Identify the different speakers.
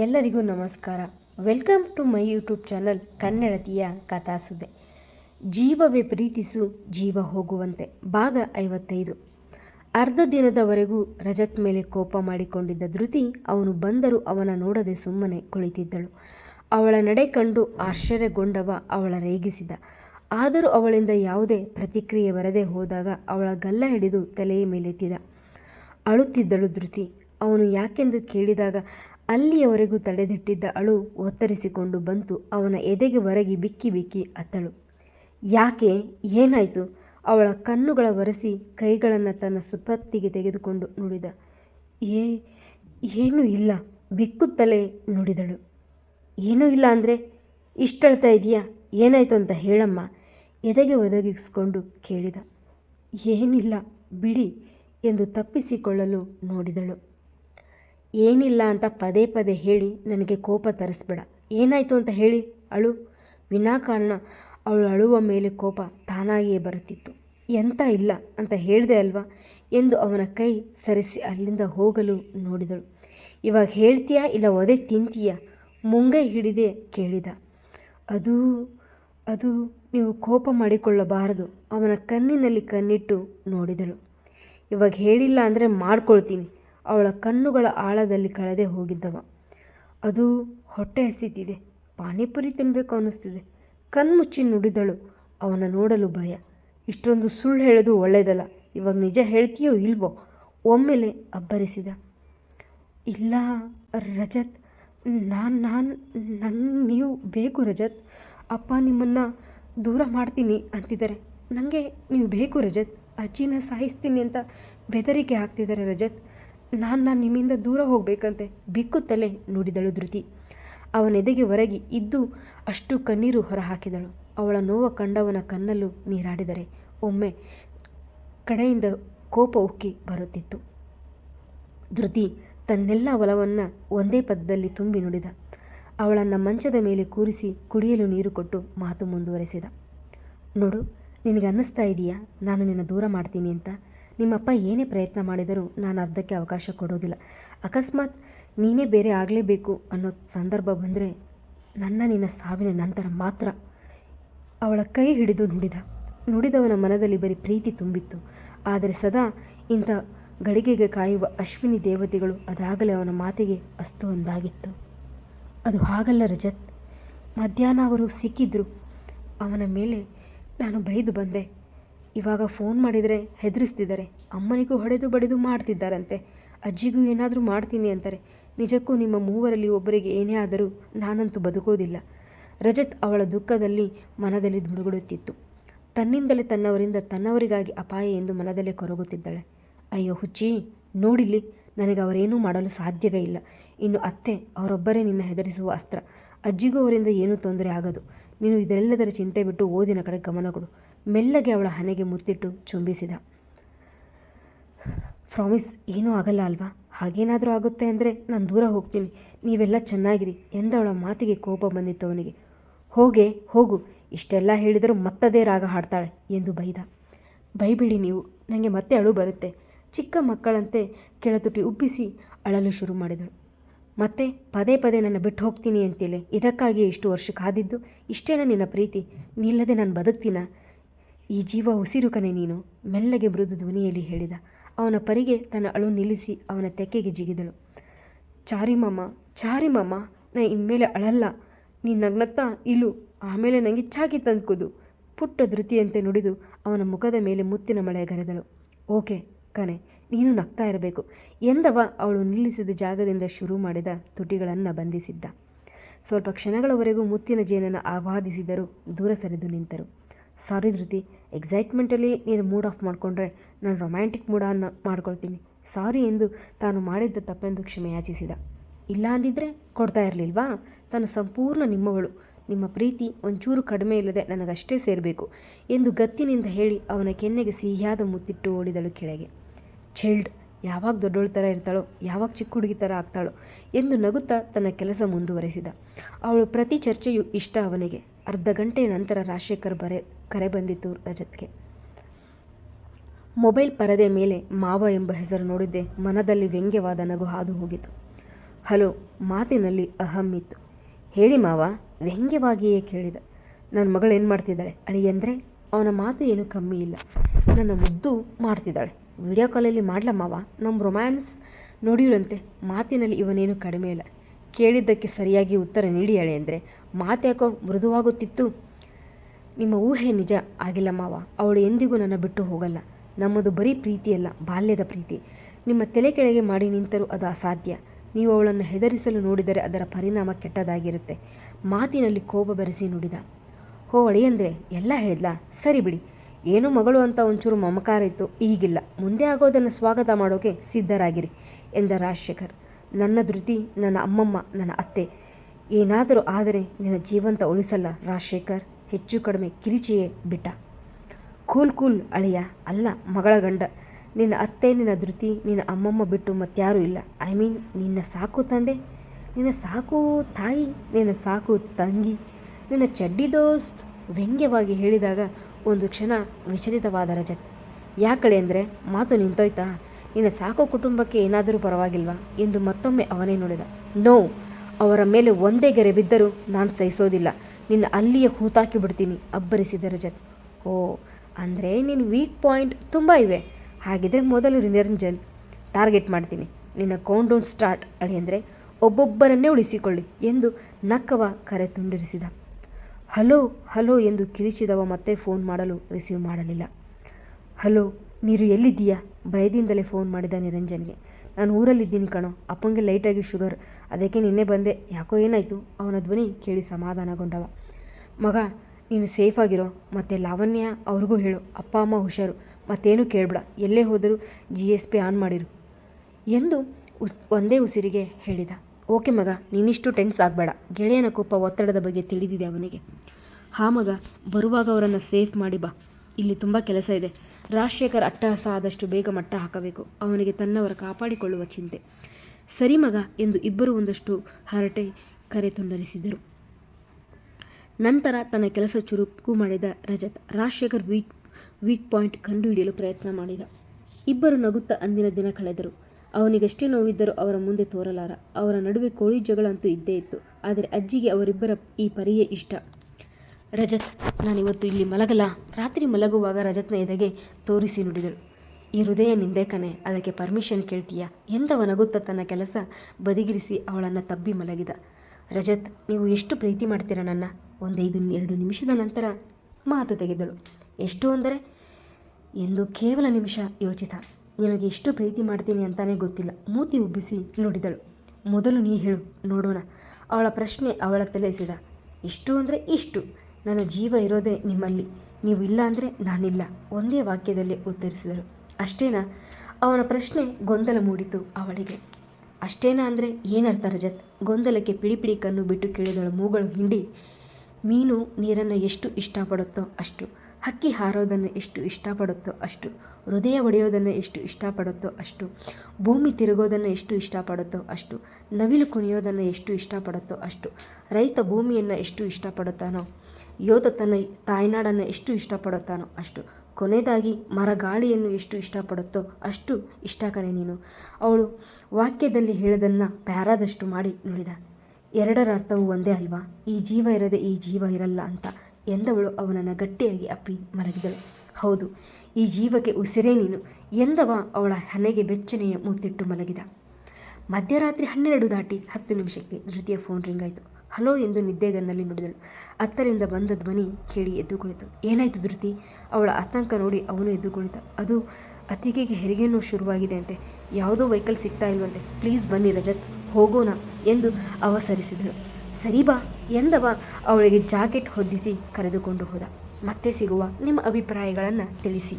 Speaker 1: ಎಲ್ಲರಿಗೂ ನಮಸ್ಕಾರ. Welcome to my YouTube channel ಕನ್ನಡತಿಯ ಕಥಾಸುದೆ ಜೀವವೇ ಪ್ರೀತಿಸು, ಜೀವ ಹೋಗುವಂತೆ. ಭಾಗ ಐವತ್ತೈದು. ಅರ್ಧ ದಿನದವರೆಗೂ ರಜತ್ ಮೇಲೆ ಕೋಪ ಮಾಡಿಕೊಂಡಿದ್ದ ಧೃತಿ ಅವನು ಬಂದರೂ ಅವನ ನೋಡದೆ ಸುಮ್ಮನೆ ಕುಳಿತಿದ್ದಳು. ಅವಳ ನಡೆ ಕಂಡು ಆಶ್ಚರ್ಯಗೊಂಡವ ಅವಳ ರೇಗಿಸಿದ. ಆದರೂ ಅವಳಿಂದ ಯಾವುದೇ ಪ್ರತಿಕ್ರಿಯೆ ಬರದೆ ಹೋದಾಗ ಅವಳ ಗಲ್ಲ ಹಿಡಿದು ತಲೆಯ ಮೇಲೆತ್ತಿದ. ಅಳುತ್ತಿದ್ದಳು ಧೃತಿ. ಅವನು ಯಾಕೆಂದು ಕೇಳಿದಾಗ ಅಲ್ಲಿಯವರೆಗೂ ತಡೆದಿಟ್ಟಿದ್ದ ಅಳು ಒತ್ತರಿಸಿಕೊಂಡು ಬಂತು. ಅವನ ಎದೆಗೆ ಒರಗಿ ಬಿಕ್ಕಿ ಬಿಕ್ಕಿ ಅತ್ತಳು. ಯಾಕೆ? ಏನಾಯಿತು? ಅವಳ ಕಣ್ಣುಗಳ ಒರೆಸಿ ಕೈಗಳನ್ನು ತನ್ನ ಸುಪತ್ತಿಗೆ ತೆಗೆದುಕೊಂಡು ನುಡಿದ. ಏ, ಏನೂ ಇಲ್ಲ. ಬಿಕ್ಕುತ್ತಲೇ ನುಡಿದಳು. ಏನೂ ಇಲ್ಲ ಅಂದರೆ? ಇಷ್ಟಳ್ತಾ ಇದೆಯಾ ಏನಾಯಿತು ಅಂತ ಹೇಳಮ್ಮ. ಎದೆಗೆ ಒದಗಿಸ್ಕೊಂಡು ಕೇಳಿದ. ಏನಿಲ್ಲ. ಬಿಡಿ ಎಂದು ತಪ್ಪಿಸಿಕೊಳ್ಳಲು ನೋಡಿದಳು. ಏನಿಲ್ಲ ಅಂತ ಪದೇ ಪದೇ ಹೇಳಿ ನನಗೆ ಕೋಪ ತರಿಸ್ಬೇಡ. ಏನಾಯಿತು ಅಂತ ಹೇಳಿ? ಅಳು. ವಿನಾಕಾರಣ ಅವಳು ಅಳುವ ಮೇಲೆ ಕೋಪ ತಾನಾಗಿಯೇ ಬರುತ್ತಿತ್ತು. ಎಂತ ಇಲ್ಲ ಅಂತ ಹೇಳಿದೆ ಅಲ್ವಾ? ಎಂದು ಅವನ ಕೈ ಸರಿಸಿ ಅಲ್ಲಿಂದ ಹೋಗಲು ನೋಡಿದಳು. ಇವಾಗ ಹೇಳ್ತೀಯಾ ಇಲ್ಲ ಒದೆ ತಿಂತೀಯಾ? ಮುಂಗೈ ಹಿಡಿದೆ ಕೇಳಿದ. ಅದು ಅದು ನೀವು ಕೋಪ ಮಾಡಿಕೊಳ್ಳಬಾರದು. ಅವನ ಕಣ್ಣಿನಲ್ಲಿ ಕಣ್ಣಿಟ್ಟು ನೋಡಿದಳು. ಇವಾಗ ಹೇಳಿಲ್ಲ ಅಂದರೆ ಮಾಡ್ಕೊಳ್ತೀನಿ. ಅವಳ ಕಣ್ಣುಗಳ ಆಳದಲ್ಲಿ ಕಳೆದೇ ಹೋಗಿದ್ದವ. ಅದು ಹೊಟ್ಟೆ ಹಸಿತಿದೆ. ಪಾನಿಪುರಿ ತಿನ್ನಬೇಕು ಅನ್ನಿಸ್ತಿದೆ. ಕಣ್ಮುಚ್ಚಿ ನುಡಿದಳು. ಅವನ ನೋಡಲು ಭಯ. ಇಷ್ಟೊಂದು ಸುಳ್ಳು ಹೇಳೋದು ಒಳ್ಳೆಯದಲ್ಲ ಇವಾಗ ನಿಜ ಹೇಳ್ತೀಯೋ ಇಲ್ವೋ? ಒಮ್ಮೆಲೆ ಅಬ್ಬರಿಸಿದ. ಇಲ್ಲ ರಜತ್. ನಾನು ನಾನು, ನಂಗೆ ನೀವು ಬೇಕು ರಜತ್. ಅಪ್ಪ ನಿಮ್ಮನ್ನು ದೂರ ಮಾಡ್ತೀನಿ ಅಂತಿದ್ದಾರೆ. ನನಗೆ ನೀವು ಬೇಕು ರಜತ್. ಅಜ್ಜಿನ ಸಾಯಿಸ್ತೀನಿ ಅಂತ ಬೆದರಿಕೆ ಹಾಕ್ತಿದ್ದಾರೆ ರಜತ್. ನಾನು ನಾನು ನಿಮ್ಮಿಂದ ದೂರ ಹೋಗಬೇಕಂತೆ. ಬಿಕ್ಕುತ್ತಲೇ ನುಡಿದಳು ಧೃತಿ. ಅವನೆದೆಗೆ ಹೊರಗಿ ಇದ್ದು ಅಷ್ಟು ಕಣ್ಣೀರು ಹೊರಹಾಕಿದಳು. ಅವಳ ನೋವ ಕಂಡವನ ಕನ್ನಲು ನೀರಾಡಿದರೆ. ಒಮ್ಮೆ ಕಡೆಯಿಂದ ಕೋಪ ಉಕ್ಕಿ ಬರುತ್ತಿತ್ತು. ಧೃತಿ ತನ್ನೆಲ್ಲ ಒಲವನ್ನು ಒಂದೇ ಪದದಲ್ಲಿ ತುಂಬಿ ನುಡಿದ. ಅವಳನ್ನು ಮಂಚದ ಮೇಲೆ ಕೂರಿಸಿ ಕುಡಿಯಲು ನೀರು ಕೊಟ್ಟು ಮಾತು ಮುಂದುವರೆಸಿದ. ನೋಡು ನಿನಗೆ ಅನ್ನಿಸ್ತಾ ಇದೆಯಾ? ನಾನು ನಿನ್ನ ದೂರ ಮಾಡ್ತೀನಿ ಅಂತ. ನಿಮ್ಮಪ್ಪ ಏನೇ ಪ್ರಯತ್ನ ಮಾಡಿದರೂ ನಾನು ಅರ್ಧಕ್ಕೆ ಅವಕಾಶ ಕೊಡೋದಿಲ್ಲ. ಅಕಸ್ಮಾತ್ ನೀನೇ ಬೇರೆ ಆಗಲೇಬೇಕು ಅನ್ನೋ ಸಂದರ್ಭ ಬಂದರೆ ನನ್ನ ನಿನ್ನ ಸಾವಿನ ನಂತರ ಮಾತ್ರ. ಅವಳ ಕೈ ಹಿಡಿದು ನುಡಿದ. ನುಡಿದವನ ಮನದಲ್ಲಿ ಬರೀ ಪ್ರೀತಿ ತುಂಬಿತ್ತು. ಆದರೆ ಸದಾ ಇಂಥ ಗಳಿಗೆಗೆ ಕಾಯುವ ಅಶ್ವಿನಿ ದೇವತೆಗಳು ಅದಾಗಲೇ ಅವನ ಮಾತಿಗೆ ಅಸ್ತು ಒಂದಾಗಿತ್ತು ಅದು ಹಾಗಲ್ಲ ರಜತ್. ಮಧ್ಯಾಹ್ನ ಅವರು ಸಿಕ್ಕಿದ್ರು. ಅವನ ಮೇಲೆ ನಾನು ಬೈದು ಬಂದೆ. ಇವಾಗ ಫೋನ್ ಮಾಡಿದರೆ ಹೆದರಿಸ್ತಿದ್ದಾರೆ. ಅಮ್ಮನಿಗೂ ಹೊಡೆದು ಬಡಿದು ಮಾಡ್ತಿದ್ದಾರಂತೆ. ಅಜ್ಜಿಗೂ ಏನಾದರೂ ಮಾಡ್ತೀನಿ ಅಂತಾರೆ. ನಿಜಕ್ಕೂ ನಿಮ್ಮ ಮೂವರಲ್ಲಿ ಒಬ್ಬರಿಗೆ ಏನೇ ಆದರೂ ನಾನಂತೂ ಬದುಕೋದಿಲ್ಲ. ರಜತ್ ಅವಳ ದುಃಖದಲ್ಲಿ ಮನದಲ್ಲಿ ದುಡುಗುಡುತ್ತಿತ್ತು. ತನ್ನಿಂದಲೇ ತನ್ನವರಿಂದ ತನ್ನವರಿಗಾಗಿ ಅಪಾಯ ಎಂದು ಮನದಲ್ಲೇ ಕೊರಗುತ್ತಿದ್ದಾಳೆ. ಅಯ್ಯೋ ಹುಚ್ಚಿ! ನೋಡಿಲ್ಲಿ ನನಗೆ ಅವರೇನೂ ಮಾಡಲು ಸಾಧ್ಯವೇ ಇಲ್ಲ. ಇನ್ನು ಅತ್ತೆ, ಅವರೊಬ್ಬರೇ ನಿನ್ನ ಹೆದರಿಸುವ ಅಸ್ತ್ರ. ಅಜ್ಜಿಗೂ ಅವರಿಂದ ಏನೂ ತೊಂದರೆ ಆಗದು. ನೀನು ಇದೆಲ್ಲದರ ಚಿಂತೆ ಬಿಟ್ಟು ಓದಿನ ಕಡೆ ಗಮನ ಕೊಡು. ಮೆಲ್ಲಗೆ ಅವಳ ಹಣೆಗೆ ಮುತ್ತಿಟ್ಟು ಚುಂಬಿಸಿದ. ಪ್ರಾಮಿಸ್, ಏನೂ ಆಗಲ್ಲ ಅಲ್ವಾ? ಹಾಗೇನಾದರೂ ಆಗುತ್ತೆ ಅಂದರೆ ನಾನು ದೂರ ಹೋಗ್ತೀನಿ. ನೀವೆಲ್ಲ ಚೆನ್ನಾಗಿರಿ ಎಂದವಳ ಮಾತಿಗೆ ಕೋಪ ಬಂದಿತ್ತು ಅವನಿಗೆ. ಹೋಗೆ, ಹೋಗು. ಇಷ್ಟೆಲ್ಲ ಹೇಳಿದರೂ ಮತ್ತದೇ ರಾಗ ಹಾಡ್ತಾಳೆ ಎಂದು ಬೈದ. ಬೈಬಿಡಿ ನೀವು ನನಗೆ ಮತ್ತೆ ಅಳು ಬರುತ್ತೆ. ಚಿಕ್ಕ ಮಕ್ಕಳಂತೆ ಕೆಳತುಟಿ ಉಬ್ಬಿಸಿ ಅಳಲು ಶುರು ಮಾಡಿದಳು. ಮತ್ತೆ ಪದೇ ಪದೇ ನನ್ನ ಬಿಟ್ಟು ಹೋಗ್ತೀನಿ ಅಂತೇಳಿ ಇದಕ್ಕಾಗಿ ಇಷ್ಟು ವರ್ಷ ಕಾದಿದ್ದು. ಇಷ್ಟೇನ ನಿನ್ನ ಪ್ರೀತಿ. ನಿಲ್ಲದೆ ನಾನು ಬದುಕ್ತೀನ? ಈ ಜೀವ ಉಸಿರು ಕನೆ ನೀನು. ಮೆಲ್ಲಗೆ ಮೃದು ಧ್ವನಿಯಲ್ಲಿ ಹೇಳಿದ. ಅವನ ಪರಿಗೆ ತನ್ನ ಅಳು ನಿಲ್ಲಿಸಿ ಅವನ ತೆಕ್ಕೆಗೆ ಜಿಗಿದಳು. ಚಾರಿ ಮಾಮ ಚಾರಿ ಮಾಮ, ನಾ ಇನ್ಮೇಲೆ ಅಳಲ್ಲ. ನೀನು ನಗ್ನತ್ತ ಇಲು ಆಮೇಲೆ ನನಗೆ ಚಾಕಿ ತಂದ್ಕೋದು ಪುಟ್ಟ ಧೃತಿಯಂತೆ ನುಡಿದು ಅವನ ಮುಖದ ಮೇಲೆ ಮುತ್ತಿನ ಮಳೆ ಗರೆದಳು. ಓಕೆ. ಕನೆ ನೀನು ನಗ್ತಾ ಇರಬೇಕು. ಎಂದವ ಅವಳು ನಿಲ್ಲಿಸಿದ ಜಾಗದಿಂದ ಶುರು ಮಾಡಿದ ತುಟಿಗಳನ್ನು ಬಂಧಿಸಿದ್ದ. ಸ್ವಲ್ಪ ಕ್ಷಣಗಳವರೆಗೂ ಮುತ್ತಿನ ಜೇನನ್ನು ಆವಾದಿಸಿದರು ದೂರ ಸರಿದು ನಿಂತರು. ಸಾರಿ ಧೃತಿ, ಎಕ್ಸೈಟ್ಮೆಂಟಲ್ಲಿ ನೀನು ಮೂಡ್ ಆಫ್ ಮಾಡಿಕೊಂಡ್ರೆ ನಾನು ರೊಮ್ಯಾಂಟಿಕ್ ಮೂಡನ್ನು ಮಾಡ್ಕೊಳ್ತೀನಿ. ಸಾರಿ ಎಂದು ತಾನು ಮಾಡಿದ್ದ ತಪ್ಪೆಂದು ಕ್ಷಮೆಯಾಚಿಸಿದ ಇಲ್ಲ ಅಂದಿದ್ರೆ ಕೊಡ್ತಾ ಇರಲಿಲ್ವಾ? ತಾನು ಸಂಪೂರ್ಣ ನಿಮ್ಮವಳು. ನಿಮ್ಮ ಪ್ರೀತಿ ಒಂಚೂರು ಕಡಿಮೆ ಇಲ್ಲದೆ ನನಗಷ್ಟೇ ಸೇರಬೇಕು ಎಂದು ಗತ್ತಿನಿಂದ ಹೇಳಿ ಅವನ ಕೆನ್ನೆಗೆ ಸಿಹಿಯಾದ ಮುತ್ತಿಟ್ಟು ಓಡಿದಳು ಕೆಳಗೆ. ಚೈಲ್ಡ್ ಯಾವಾಗ ದೊಡ್ಡೋಳ ಥರ ಇರ್ತಾಳೋ, ಯಾವಾಗ ಚಿಕ್ಕ ಹುಡುಗಿ ಥರ ಆಗ್ತಾಳೋ ಎಂದು ನಗುತ್ತಾ ತನ್ನ ಕೆಲಸ ಮುಂದುವರೆಸಿದ. ಅವಳು ಪ್ರತಿ ಚರ್ಚೆಯು ಇಷ್ಟ ಅವನಿಗೆ. ಅರ್ಧ ಗಂಟೆಯ ನಂತರ ರಾಜಶೇಖರ್ ಬರೆ, ಕರೆ ಬಂದಿತ್ತು ರಜತ್ಗೆ. ಮೊಬೈಲ್ ಪರದೆ ಮೇಲೆ ಮಾವ ಎಂಬ ಹೆಸರು ನೋಡಿದ್ದೆ. ಮನದಲ್ಲಿ ವ್ಯಂಗ್ಯವಾದ ನಗು ಹಾದು ಹೋಗಿತು ಹಲೋ, ಮಾತಿನಲ್ಲಿ ಅಹಂ ಇತ್ತು. ಹೇಳಿ ಮಾವ, ವ್ಯಂಗ್ಯವಾಗಿಯೇ ಕೇಳಿದ. ನನ್ನ ಮಗಳು ಏನು ಮಾಡ್ತಿದ್ದಾಳೆ? ಅಳಿಯಂದರೆ? ಅವನ ಮಾತು ಏನು ಕಮ್ಮಿ ಇಲ್ಲ. ನನ್ನ ಮುದ್ದು ಮಾಡ್ತಿದ್ದಾಳೆ. ವಿಡಿಯೋ ಕಾಲಲ್ಲಿ ಮಾಡ್ಲಮ್ಮವ ಮಾವ ನಮ್ಮ ರೊಮ್ಯಾನ್ಸ್ ನೋಡಿರಂತೆ ಮಾತಿನಲ್ಲಿ ಇವನೇನು ಕಡಿಮೆ ಇಲ್ಲ. ಕೇಳಿದ್ದಕ್ಕೆ ಸರಿಯಾಗಿ ಉತ್ತರ ನೀಡಿಯಾಳೆ ಅಂದರೆ ಮಾತ್ಯಾಕೋ ಮೃದುವಾಗುತ್ತಿತ್ತು? ನಿಮ್ಮ ಊಹೆ ನಿಜ ಆಗಿಲ್ಲ ಮಾವ ಅವಳು ಎಂದಿಗೂ ನನ್ನ ಬಿಟ್ಟು ಹೋಗಲ್ಲ. ನಮ್ಮದು ಬರೀ ಪ್ರೀತಿಯಲ್ಲ ಬಾಲ್ಯದ ಪ್ರೀತಿ. ನಿಮ್ಮ ತಲೆ ಕೆಳಗೆ ಮಾಡಿ ನಿಂತರೂ ಅದು ಅಸಾಧ್ಯ. ನೀವು ಅವಳನ್ನು ಹೆದರಿಸಲು ನೋಡಿದರೆ ಅದರ ಪರಿಣಾಮ ಕೆಟ್ಟದಾಗಿರುತ್ತೆ. ಮಾತಿನಲ್ಲಿ ಕೋಪ ಬೆರೆಸಿ ನುಡಿದ. ಹೋ, ಅಳಿಯಂದ್ರೆ, ಎಲ್ಲ ಹೇಳಿದ್ಲಾ? ಸರಿ ಬಿಡಿ. ಏನೋ ಮಗಳು ಅಂತ ಒಂಚೂರು ಮಮಕಾರ ಇತ್ತು, ಈಗಿಲ್ಲ. ಮುಂದೆ ಆಗೋದನ್ನು ಸ್ವಾಗತ ಮಾಡೋಕೆ ಸಿದ್ಧರಾಗಿರಿ ಎಂದ ರಾಜಶೇಖರ್. ನನ್ನ ಧೃತಿ, ನನ್ನ ಅಮ್ಮಮ್ಮ, ನನ್ನ ಅತ್ತೆ. ಏನಾದರೂ ಆದರೆ ನಿನ್ನ ಜೀವಂತ ಉಳಿಸಲ್ಲ ರಾಜಶೇಖರ್. ಹೆಚ್ಚು ಕಡಿಮೆ ಕಿರಿಚಿಯೇ ಬಿಟ್ಟ. ಕೂಲ್ ಕೂಲ್ ಅಳಿಯ. ಅಲ್ಲ, ಮಗಳ ಗಂಡ. ನಿನ್ನ ಅತ್ತೆ, ನಿನ್ನ ಧೃತಿ, ನಿನ್ನ ಅಮ್ಮಮ್ಮ ಬಿಟ್ಟು ಮತ್ತಾರೂ ಇಲ್ಲ. ಐ ಮೀನ್, ನಿನ್ನ ಸಾಕು ತಂದೆ, ನಿನ್ನ ಸಾಕು ತಾಯಿ, ನಿನ್ನ ಸಾಕು ತಂಗಿ, ನಿನ್ನ ಚಡ್ಡಿ ದೋಸ್ತ್ ವ್ಯಂಗ್ಯವಾಗಿ ಹೇಳಿದಾಗ ಒಂದು ಕ್ಷಣ ವಿಚಲಿತವಾದ ರಜತ್. ಯಾಕಡೆ ಅಂದರೆ, ಮಾತು ನಿಂತೋಯ್ತಾ? ನಿನ್ನ ಸಾಕು ಕುಟುಂಬಕ್ಕೆ ಏನಾದರೂ ಪರವಾಗಿಲ್ವಾ? ಎಂದು ಮತ್ತೊಮ್ಮೆ ಅವನೇ ನೋಡಿದ. ನೋ, ಅವರ ಮೇಲೆ ಒಂದೇ ಗೆರೆ ಬಿದ್ದರೂ ನಾನು ಸಹಿಸೋದಿಲ್ಲ. ನಿನ್ನ ಅಲ್ಲಿಯೇ ಹೂತಾಕಿ ಬಿಡ್ತೀನಿ, ಅಬ್ಬರಿಸಿದ ರಜತ್. ಓ, ಅಂದರೆ ನಿನ್ನ ವೀಕ್ ಪಾಯಿಂಟ್ ತುಂಬ ಇವೆ. ಹಾಗಿದ್ರೆ ಮೊದಲು ನಿರಂಜನ್ ಟಾರ್ಗೆಟ್ ಮಾಡ್ತೀನಿ. ನಿನ್ನ ಕೌಂಟೌನ್ ಸ್ಟಾರ್ಟ್ ಅಳಿ ಅಂದರೆ ಒಬ್ಬೊಬ್ಬರನ್ನೇ ಉಳಿಸಿಕೊಳ್ಳಿ ಎಂದು ನಕ್ಕವ ಕರೆ ತುಂಡರಿಸಿದ. ಹಲೋ ಹಲೋ ಎಂದು ಕಿರಿಚಿದವ ಮತ್ತೆ ಫೋನ್ ಮಾಡಲು ರಿಸೀವ್ ಮಾಡಲಿಲ್ಲ. ಹಲೋ ನೀರು ಎಲ್ಲಿದ್ದೀಯಾ? ಭಯದಿಂದಲೇ ಫೋನ್ ಮಾಡಿದ ನಿರಂಜನ್ಗೆ. ನಾನು ಊರಲ್ಲಿದ್ದೀನಿ ಕಣೋ, ಅಪ್ಪಂಗೆ ಲೈಟಾಗಿ ಶುಗರ್. ಅದಕ್ಕೆ ನಿನ್ನೆ ಬಂದೆ. ಯಾಕೋ ಏನಾಯಿತು? ಅವನ ಧ್ವನಿ ಕೇಳಿ ಸಮಾಧಾನಗೊಂಡವ. ಮಗ, ನೀನು ಸೇಫಾಗಿರೋ ಮತ್ತು ಲಾವಣ್ಯ ಅವ್ರಿಗೂ ಹೇಳು. ಅಪ್ಪ, ಅಮ್ಮ ಹುಷಾರು. ಮತ್ತೇನು ಕೇಳಬೇಡ. ಎಲ್ಲೇ ಹೋದರೂ ಜಿ ಎಸ್ ಪಿ ಆನ್ ಮಾಡಿರು. ಎಂದು ಉಸ್, ಒಂದೇ ಉಸಿರಿಗೆ ಹೇಳಿದ. ಓಕೆ ಮಗ, ನೀನಿಷ್ಟು ಟೆನ್ಸ್ ಆಗಬೇಡ. ಗೆಳೆಯನ ಕೋಪ ಒತ್ತಡದ ಬಗ್ಗೆ ತಿಳಿದಿದೆ ಅವನಿಗೆ. ಹಾ ಮಗ, ಬರುವಾಗ ಅವರನ್ನು ಸೇಫ್ ಮಾಡಿ ಬಾ. ಇಲ್ಲಿ ತುಂಬ ಕೆಲಸ ಇದೆ. ರಾಜಶೇಖರ್ ಅಟ್ಟಹಾಸ ಆದಷ್ಟು ಬೇಗ ಮಟ್ಟ ಹಾಕಬೇಕು. ಅವನಿಗೆ ತನ್ನವರ ಕಾಪಾಡಿಕೊಳ್ಳುವ ಚಿಂತೆ. ಸರಿ ಮಗ ಎಂದು ಇಬ್ಬರು ಒಂದಷ್ಟು ಹರಟೆ ಕರೆ ತುಂಡರಿಸಿದರು. ನಂತರ ತನ್ನ ಕೆಲಸ ಚುರುಕು ಮಾಡಿದ Rajat, Rajashekar week week point ಕಂಡುಹಿಡಿಯಲು ಪ್ರಯತ್ನ ಮಾಡಿದ. ಇಬ್ಬರು ನಗುತ್ತಾ ಅಂದಿನ ದಿನ ಕಳೆದರು. ಅವನಿಗೆಷ್ಟೇ ನೋವಿದ್ದರೂ ಅವರ ಮುಂದೆ ತೋರಲಾರ. ಅವರ ನಡುವೆ ಕೋಳಿ ಜಗಳಂತೂ ಇದ್ದೇ ಇತ್ತು. ಆದರೆ ಅಜ್ಜಿಗೆ ಅವರಿಬ್ಬರ ಈ ಪರಿಯೇ ಇಷ್ಟ. ರಜತ್, ನಾನಿವತ್ತು ಇಲ್ಲಿ ಮಲಗಲ್ಲ. ರಾತ್ರಿ ಮಲಗುವಾಗ ರಜತ್ನ ಎದೆಗೆ ತೋರಿಸಿ ನುಡಿದಳು. ಈ ಹೃದಯ ನಿಂದೆ ಕಣೆ, ಅದಕ್ಕೆ ಪರ್ಮಿಷನ್ ಕೇಳ್ತೀಯಾ? ಎಂದವ ನಗುತ್ತ ತನ್ನ ಕೆಲಸ ಬದಿಗಿರಿಸಿ ಅವಳನ್ನು ತಬ್ಬಿ ಮಲಗಿದ. ರಜತ್, ನೀವು ಎಷ್ಟು ಪ್ರೀತಿ ಮಾಡ್ತೀರಾ ನನ್ನ? ಒಂದೈದು, ಎರಡು ನಿಮಿಷದ ನಂತರ ಮಾತು ತೆಗೆದಳು. ಎಷ್ಟು ಅಂದರೆ? ಎಂದು ಕೇವಲ ನಿಮಿಷ ಯೋಚಿತ. ನಿಮಗೆ ಎಷ್ಟು ಪ್ರೀತಿ ಮಾಡ್ತೀನಿ ಅಂತಾನೆ ಗೊತ್ತಿಲ್ಲ. ಮೂತಿ ಉಬ್ಬಿಸಿ ನುಡಿದಳು. ಮೊದಲು ನೀ ಹೇಳು, ನೋಡೋಣ. ಅವಳ ಪ್ರಶ್ನೆ ಅವಳ ತಲೆಸಿದ ಇಷ್ಟು ಅಂದರೆ ಇಷ್ಟು. ನನ್ನ ಜೀವ ಇರೋದೇ ನಿಮ್ಮಲ್ಲಿ. ನೀವು ಇಲ್ಲ ಅಂದರೆ ನಾನಿಲ್ಲ, ಒಂದೇ ವಾಕ್ಯದಲ್ಲಿ ಉತ್ತರಿಸಿದಳು. ಅಷ್ಟೇನಾ? ಅವನ ಪ್ರಶ್ನೆ ಗೊಂದಲ ಮೂಡಿತು ಅವಳಿಗೆ. ಅಷ್ಟೇನಾ ಅಂದರೆ ಏನರ್ಥ ರಜತ್? ಗೊಂದಲಕ್ಕೆ ಪಿಡಿಪಿಡಿ ಪಿಡಿ ಕಣ್ಣು ಬಿಟ್ಟು ಕೇಳಿದಳು ಮೂಗಳು ಹಿಂಡಿ. ಮೀನು ನೀರನ್ನು ಎಷ್ಟು ಇಷ್ಟಪಡುತ್ತೋ ಅಷ್ಟು. ಹಕ್ಕಿ ಹಾರೋದನ್ನು ಎಷ್ಟು ಇಷ್ಟಪಡುತ್ತೋ ಅಷ್ಟು, ಹೃದಯ ಒಡೆಯೋದನ್ನು ಎಷ್ಟು ಇಷ್ಟಪಡುತ್ತೋ ಅಷ್ಟು, ಭೂಮಿ ತಿರುಗೋದನ್ನು ಎಷ್ಟು ಇಷ್ಟಪಡುತ್ತೋ ಅಷ್ಟು, ನವಿಲು ಕುಣಿಯೋದನ್ನು ಎಷ್ಟು ಇಷ್ಟಪಡುತ್ತೋ ಅಷ್ಟು, ರೈತ ಭೂಮಿಯನ್ನು ಎಷ್ಟು ಇಷ್ಟಪಡುತ್ತಾನೋ, ಯೋಧ ತನ್ನ ತಾಯ್ನಾಡನ್ನು ಎಷ್ಟು ಇಷ್ಟಪಡುತ್ತಾನೋ ಅಷ್ಟು, ಕೊನೆಯದಾಗಿ ಮರ ಗಾಳಿಯನ್ನು ಎಷ್ಟು ಇಷ್ಟಪಡುತ್ತೋ ಅಷ್ಟು ಇಷ್ಟ ಕಣೆ ನೀನು. ಅವಳು ವಾಕ್ಯದಲ್ಲಿ ಹೇಳದನ್ನು ಪ್ಯಾರಾದಷ್ಟು ಮಾಡಿ ನುಡಿದ. ಎರಡರ ಅರ್ಥವೂ ಒಂದೇ ಅಲ್ವಾ? ಈ ಜೀವ ಇರದೆ ಈ ಜೀವ ಇರಲ್ಲ ಅಂತ ಎಂದವಳು ಅವನನ್ನು ಗಟ್ಟಿಯಾಗಿ ಅಪ್ಪಿ ಮಲಗಿದಳು. ಹೌದು, ಈ ಜೀವಕ್ಕೆ ಉಸಿರೇ ನೀನು ಎಂದವ ಅವಳ ಹಣೆಗೆ ಬೆಚ್ಚನೆಯ ಮುತ್ತಿಟ್ಟು ಮಲಗಿದ. ಮಧ್ಯರಾತ್ರಿ ಹನ್ನೆರಡು ದಾಟಿ ಹತ್ತು ನಿಮಿಷಕ್ಕೆ ಧೃತಿಯ ಫೋನ್ ರಿಂಗ್ ಆಯಿತು. ಹಲೋ ಎಂದು ನಿದ್ದೆಗನ್ನಲ್ಲಿ ನುಡಿದಳು. ಹತ್ತರಿಂದ ಬಂದ ಧ್ವನಿ ಕೇಳಿ ಎದ್ದು ಕುಳಿತು. ಏನಾಯಿತು ಧೃತಿ? ಅವಳ ಆತಂಕ ನೋಡಿ ಅವನು ಎದ್ದು ಕುಳಿತ. ಅದು ಅತಿಗೆಗೆ ಹೆರಿಗೆ ನೋವು ಶುರುವಾಗಿದೆ ಅಂತೆ. ಯಾವುದೋ ವೆಹಿಕಲ್ ಸಿಗ್ತಾ ಇಲ್ವಂತೆ. ಪ್ಲೀಸ್ ಬನ್ನಿ ರಜತ್. ಹೋಗೋಣ ಎಂದು ಅವಸರಿಸಿದಳು. ಸರಿ ಬಾ ಎಂದವ ಅವಳಿಗೆ ಜಾಕೆಟ್ ಹೊದ್ದಿಸಿ ಕರೆದುಕೊಂಡು ಹೋದ. ಮತ್ತೆ ಸಿಗುವ ನಿಮ್ಮ ಅಭಿಪ್ರಾಯಗಳನ್ನು ತಿಳಿಸಿ.